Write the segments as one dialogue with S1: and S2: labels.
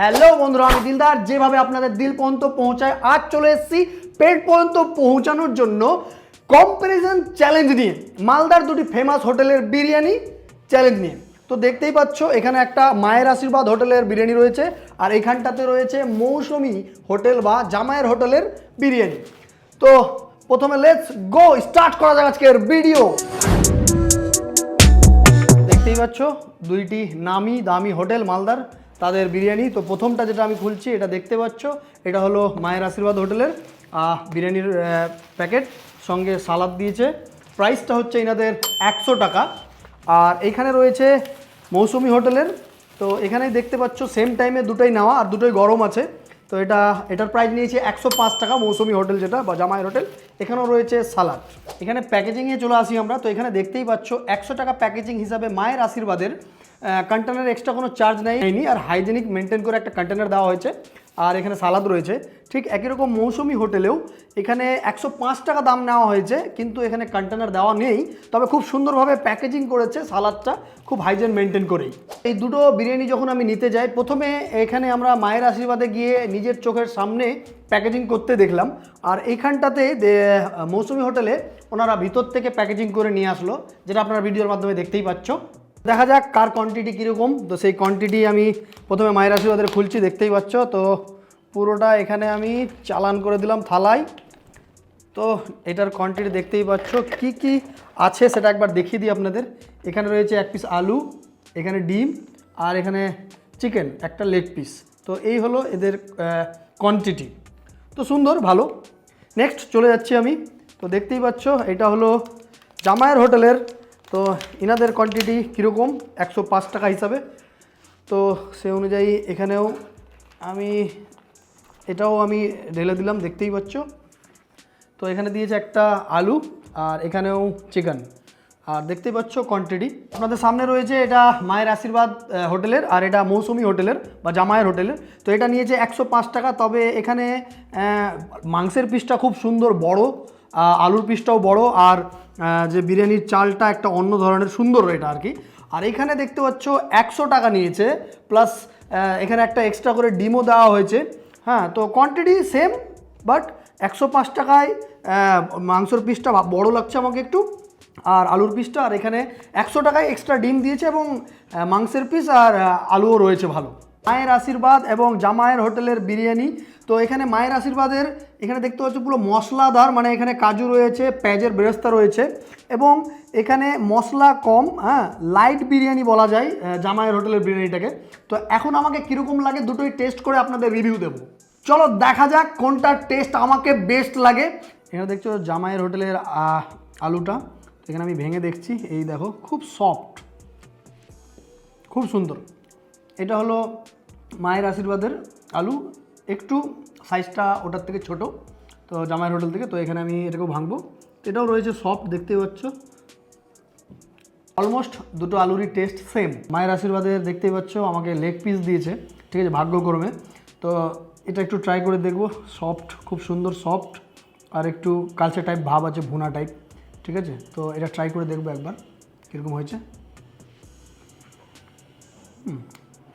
S1: Hello বন্ধুরা, আমি দিলদার। যেভাবে আপনাদের দিল পর্যন্ত পৌঁছায়, আজ চলে এসেছি পেট পর্যন্ত পৌঁছানোর জন্য কম্পারিজন চ্যালেঞ্জ নিয়ে। মালদার দুটি ফেমাস হোটেলের বিরিয়ানি চ্যালেঞ্জ নিয়ে। তো দেখতেই পাচ্ছ, এখানে একটা মায়ের আশীর্বাদ হোটেলের বিরিয়ানি রয়েছে, আর এখানটাতে রয়েছে মৌসুমি হোটেল বা জামায়ের হোটেলের বিরিয়ানি। তো প্রথমে লেটস গো স্টার্ট করা যাক আজকের ভিডিও দেখতেই পাচ্ছ, দুইটি নামি দামি হোটেল মালদার। তাদের বিরিয়ানি। তো প্রথমটা যেটা আমি খুলছি, এটা দেখতে পাচ্ছ, এটা হলো মায়ের আশীর্বাদ হোটেলের বিরিয়ানির প্যাকেট। সঙ্গে সালাদ দিয়েছে। প্রাইসটা হচ্ছে এনাদের একশো টাকা। আর এইখানে রয়েছে মৌসুমি হোটেলের। তো এখানেই দেখতে পাচ্ছ সেম টাইমে দুটোই নেওয়া আর দুটোই গরম আছে। তো এটা, এটার প্রাইস নিয়েছে একশো পাঁচ টাকা মৌসুমি হোটেল যেটা, বা জামাইয়ের হোটেল। এখানেও রয়েছে সালাদ। এখানে প্যাকেজিংয়ে চলে আসি আমরা। তো এখানে দেখতেই পাচ্ছ, একশো টাকা প্যাকেজিং হিসাবে মায়ের আশীর্বাদের কন্টেনার এক্সট্রা কোনো চার্জ নেয়নি আর হাইজেনিক মেনটেন করে একটা কন্টেনার দেওয়া হয়েছে। আর এখানে সালাদ রয়েছে। ঠিক একই রকম মৌসুমি হোটেলেও এখানে একশো পাঁচ টাকা দাম নেওয়া হয়েছে, কিন্তু এখানে কন্টেনার দেওয়া নেই। তবে খুব সুন্দরভাবে প্যাকেজিং করেছে সালাদটা খুব হাইজেন মেনটেন করেই। এই দুটো বিরিয়ানি যখন আমি নিতে যাই, প্রথমে এখানে আমরা মায়ের আশীর্বাদে গিয়ে নিজের চোখের সামনে প্যাকেজিং করতে দেখলাম। আর এইখানটাতে মৌসুমি হোটেলে ওনারা ভিতর থেকে প্যাকেজিং করে নিয়ে আসলো, যেটা আপনারা ভিডিওর মাধ্যমে দেখতেই পাচ্ছ। দেখা যাক কার কোয়ান্টিটি কীরকম। তো সেই কোয়ান্টিটি আমি প্রথমে মায়ের আশীর্বাদের খুলছি, দেখতেই পাচ্ছ। তো পুরোটা এখানে আমি চালান করে দিলাম থালায়। তো এটার কোয়ান্টিটি দেখতেই পাচ্ছ। কি কি আছে সেটা একবার দেখিয়ে দিই আপনাদের। এখানে রয়েছে এক পিস আলু, এখানে ডিম, আর এখানে চিকেন একটা লেগ পিস তো এই হলো এদের কোয়ান্টিটি তো সুন্দর, ভালো। নেক্সট চলে যাচ্ছি আমি। তো দেখতেই পাচ্ছ, এটা হলো জামায়ের হোটেলের তো ইনাদের কোয়ান্টিটি কীরকম? একশো পাঁচ টাকা হিসাবে। তো সে অনুযায়ী এখানেও আমি, এটাও আমি ঢেলে দিলাম, দেখতেই পাচ্ছ। তো এখানে দিয়েছে একটা আলু আর এখানেও চিকেন আর দেখতেই পাচ্ছ কোয়ান্টিটি আপনাদের সামনে রয়েছে এটা মায়ের আশীর্বাদ হোটেলের আর এটা মৌসুমি হোটেলের বা জামায়ের হোটেলের। তো এটা নিয়েছে একশো পাঁচ টাকা, তবে এখানে মাংসের পিসটা খুব সুন্দর, বড়। আলুর পিসটাও বড় আর যে বিরিয়ানির চালটা একটা অন্য ধরনের সুন্দর এটা আর কি। আর এখানে দেখতে পাচ্ছ একশো টাকা নিয়েছে প্লাস এখানে একটা এক্সট্রা করে ডিমও দেওয়া হয়েছে। হ্যাঁ তো কোয়ান্টিটি সেম বাট একশো পাঁচ টাকায় মাংসর পিসটা বড় লাগছে আমাকে একটু। আর আলুর পিসটা, আর এখানে একশো টাকায় এক্সট্রা ডিম দিয়েছে এবং মাংসের পিস আর আলুও রয়েছে ভালো। মায়ের আশীর্বাদ এবং জামায়ের হোটেলের বিরিয়ানি। তো এখানে মায়ের আশীর্বাদের এখানে দেখতে পাচ্ছ পুরো মশলাদার মানে এখানে কাজু রয়েছে, পেঁয়াজের বেরেস্তা রয়েছে এবং এখানে মশলা কম হ্যাঁ লাইট বিরিয়ানি বলা যায় জামায়ের হোটেলের বিরিয়ানিটাকে। তো এখন আমাকে কীরকম লাগে দুটোই টেস্ট করে আপনাদের রিভিউ দেবো। চলো দেখা যাক কোনটার টেস্ট আমাকে বেস্ট লাগে। এখানে দেখছ জামাইয়ের হোটেলের আলুটা। এখানে আমি ভেঙে দেখছি, এই দেখো, খুব সফট খুব সুন্দর। এটা হলো মায়ের আশীর্বাদের আলু, একটু সাইজটা ওটার থেকে ছোট, তো জামাইয়ের হোটেল থেকে, তো এখানে আমি এটাকেও ভাঙবো। এটাও রয়েছে সফট দেখতেই পাচ্ছ। অলমোস্ট দুটো আলুরই টেস্ট সেম মায়ের আশীর্বাদে দেখতেই পাচ্ছ, আমাকে লেগ পিস দিয়েছে, ঠিক আছে, ভাগ্যক্রমে। তো এটা একটু ট্রাই করে দেখব সফট খুব সুন্দর সফট আর একটু কালচে টাইপ ভাব আছে, ভুনা টাইপ ঠিক আছে? তো এটা ট্রাই করে দেখব একবার, কীরকম হয়েছে।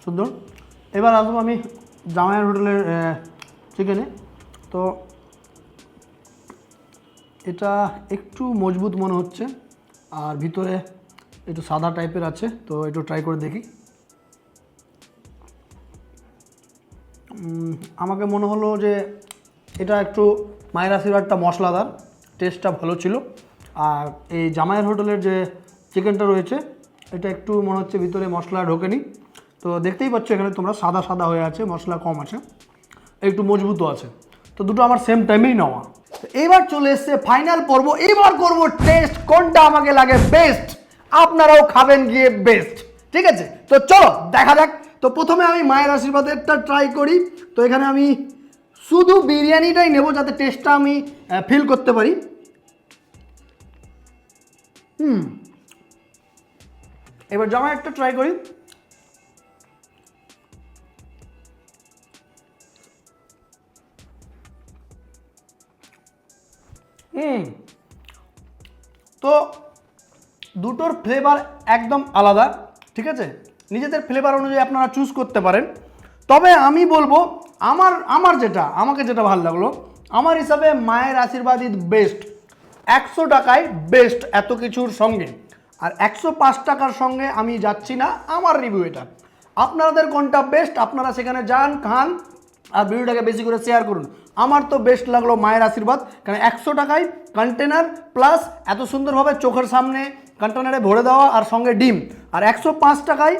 S1: সুন্দর। এবার আসব আমি জামাইয়ের হোটেলের চিকেনে। তো এটা একটু মজবুত মনে হচ্ছে, আর ভিতরে একটু সাদা টাইপের আছে, তো একটু ট্রাই করে দেখি। আমাকে মনে হলো যে এটা একটু মায়ের আশীর্বাদটা মশলাদার, টেস্টটা ভালো ছিল। আর এই জামাইয়ের হোটেলের যে চিকেনটা রয়েছে, এটা একটু মনে হচ্ছে ভিতরে মশলা ঢোকেনি। তো দেখতেই পাচ্ছ এখানে তোমরা সাদা সাদা হয়ে আছে, মশলা কম আছে, একটু মজবুতও আছে। তো দুটো আমার সেম টাইমেই নেওয়া। এবার চলে এসছে ফাইনাল পর্ব। এবার করব টেস্ট কোনটা আমাকে লাগে বেস্ট আপনারাও খাবেন গিয়ে বেস্ট ঠিক আছে? তো চলো, দেখা যাক। তো প্রথমে আমি মায়ের আশীর্বাদেরটা ট্রাই করি। তো এখানে আমি শুধু বিরিয়ানিটাই নেব যাতে টেস্টটা আমি ফিল করতে পারি। হুম। এবার জামা একটা ট্রাই করি। তো দুটোর ফ্লেভার একদম আলাদা, ঠিক আছে? নিজেদের ফ্লেভার অনুযায়ী আপনারা চুজ করতে পারেন। তবে আমি বলব, আমার আমার যেটা, আমাকে যেটা ভালো লাগল, আমার হিসাবে মায়ের আশীর্বাদ ইজ বেস্ট একশো টাকায় বেস্ট এত কিছুর সঙ্গে। আর একশো পাঁচ টাকার সঙ্গে আমি যাচ্ছি না, আমার রিভিউ এটা। আপনাদের কোনটা বেস্ট আপনারা সেখানে যান, খান আর ভিডিওটাকে বেশি করে শেয়ার করুন। আমার তো বেস্ট লাগল মায়ের আশীর্বাদ, কারণ একশো টাকায় কন্টেনার প্লাস এত সুন্দরভাবে চোখের সামনে কন্টেনারে ভরে দেওয়া আর সঙ্গে ডিম। আর একশো পাঁচ টাকায়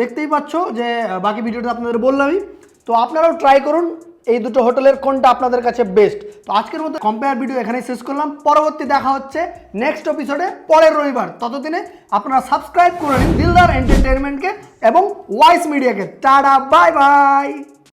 S1: দেখতেই পাচ্ছ যে বাকি ভিডিওটা আপনাদের বললামই। তো আপনারাও ট্রাই করুন, এই দুটো হোটেলের কোনটা আপনাদের কাছে বেস্ট তো আজকের মতো কম্পেয়ার ভিডিও এখানেই শেষ করলাম। পরবর্তী দেখা হচ্ছে নেক্সট এপিসোডে পরের রবিবার। ততদিনে আপনারা সাবস্ক্রাইব করে নিন দিলদার এন্টারটেনমেন্টকে এবং ওয়াইস মিডিয়াকে টাটা বাই বাই